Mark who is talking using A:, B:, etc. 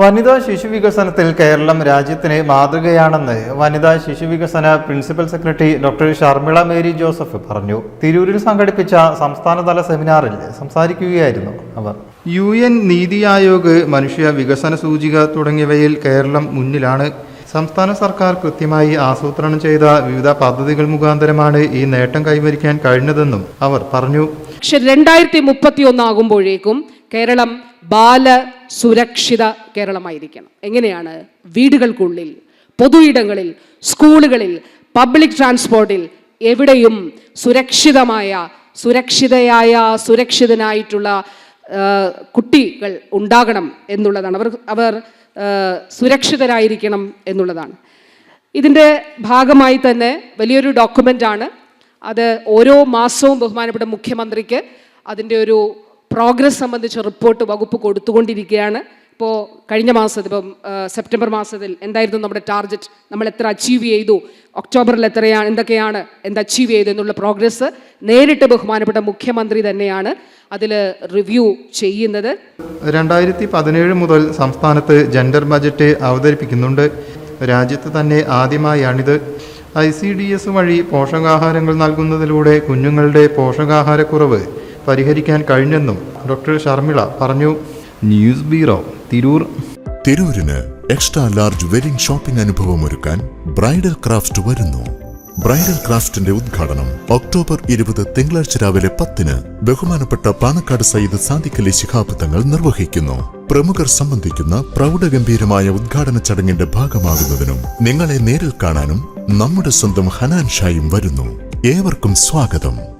A: വനിതാ ശിശു വികസനത്തിൽ കേരളം രാജ്യത്തിന് മാതൃകയാണെന്ന് വനിതാ ശിശു വികസന principal secretary doctor Sharmila Mary Joseph പറഞ്ഞു. തിരൂരിൽ സംഘടിപ്പിച്ച സംസ്ഥാനതല സെമിനാറിൽ സംസാരിക്കുകയായിരുന്നു അവർ. യു എൻ നീതി ആയോഗ് മനുഷ്യ വികസന സൂചിക തുടങ്ങിയവയിൽ കേരളം മുന്നിലാണ്. സംസ്ഥാന സർക്കാർ കൃത്യമായി ആസൂത്രണം ചെയ്ത വിവിധ പദ്ധതികൾ മുഖാന്തരമാണ് ഈ നേട്ടം കൈവരിക്കാൻ കഴിഞ്ഞതെന്നും അവർ പറഞ്ഞു.
B: പക്ഷെ രണ്ടായിരത്തി മുപ്പത്തി ഒന്നാകുമ്പോഴേക്കും കേരളം ബാല സുരക്ഷിത കേരളമായിരിക്കണം. എങ്ങനെയാണ്? വീടുകൾക്കുള്ളിൽ പൊതു ഇടങ്ങളിൽ സ്കൂളുകളിൽ പബ്ലിക് ട്രാൻസ്പോർട്ടിൽ എവിടെയും സുരക്ഷിതമായ സുരക്ഷിതയായ സുരക്ഷിതനായിട്ടുള്ള കുട്ടികൾ ഉണ്ടാകണം എന്നുള്ളതാണ്. അവർ അവർ സുരക്ഷിതരായിരിക്കണം എന്നുള്ളതാണ്. ഇതിന്റെ ഭാഗമായി തന്നെ വലിയൊരു ഡോക്യുമെന്റാണ്. അത് ഓരോ മാസവും ബഹുമാനപ്പെട്ട മുഖ്യമന്ത്രിക്ക് അതിന്റെ ഒരു പ്രോഗ്രസ് സംബന്ധിച്ച റിപ്പോർട്ട് വകുപ്പ് കൊടുത്തുകൊണ്ടിരിക്കുകയാണ്. ഇപ്പോൾ കഴിഞ്ഞ മാസത്തിൽ ഇപ്പം സെപ്റ്റംബർ മാസത്തിൽ എന്തായിരുന്നു നമ്മുടെ ടാർഗറ്റ് നമ്മൾ എത്ര അച്ചീവ് ചെയ്തു? ഒക്ടോബറിൽ എത്രയാണ് എന്തൊക്കെയാണ് എന്ത് അച്ചീവ് ചെയ്തു എന്നുള്ള പ്രോഗ്രസ് നേരിട്ട് ബഹുമാനപ്പെട്ട മുഖ്യമന്ത്രി തന്നെയാണ് അതിൽ റിവ്യൂ ചെയ്യുന്നത്.
A: രണ്ടായിരത്തി പതിനേഴ് മുതൽ സംസ്ഥാനത്ത് ജെൻഡർ ബജറ്റ് അവതരിപ്പിക്കുന്നുണ്ട്. രാജ്യത്ത് തന്നെ ആദ്യമായാണിത്. ഐ സി ഡി എസ് വഴി പോഷകാഹാരങ്ങൾ നൽകുന്നതിലൂടെ കുഞ്ഞുങ്ങളുടെ പോഷകാഹാരക്കുറവ് പരിഹരിക്കാൻ കഴിഞ്ഞെന്നും ഡോക്ടർ ഷർമിള പറഞ്ഞു. News bureau Tirur.
C: തിരൂരിന് extra large wedding shopping അനുഭവം ഒരുക്കാൻ ബ്രൈഡൽ ക്രാഫ്റ്റ് വരുന്നു. ബ്രൈഡൽ ക്രാഫ്റ്റിന്റെ ഉദ്ഘാടനം ഒക്ടോബർ ഇരുപത് തിങ്കളാഴ്ച രാവിലെ പത്തിന് ബഹുമാനപ്പെട്ട പാണക്കാട് സയ്യിദ് സാദിഖലി ശിഹാബ് തങ്ങൾ നിർവഹിക്കുന്നു. പ്രമുഖർ സംബന്ധിക്കുന്ന പ്രൗഢഗംഭീരമായ ഉദ്ഘാടന ചടങ്ങിന്റെ ഭാഗമാകുന്നതിനും നിങ്ങളെ നേരിൽ കാണാനും നമ്മുടെ സ്വന്തം ഹനാൻ ഷായും വരുന്നു. ഏവർക്കും സ്വാഗതം.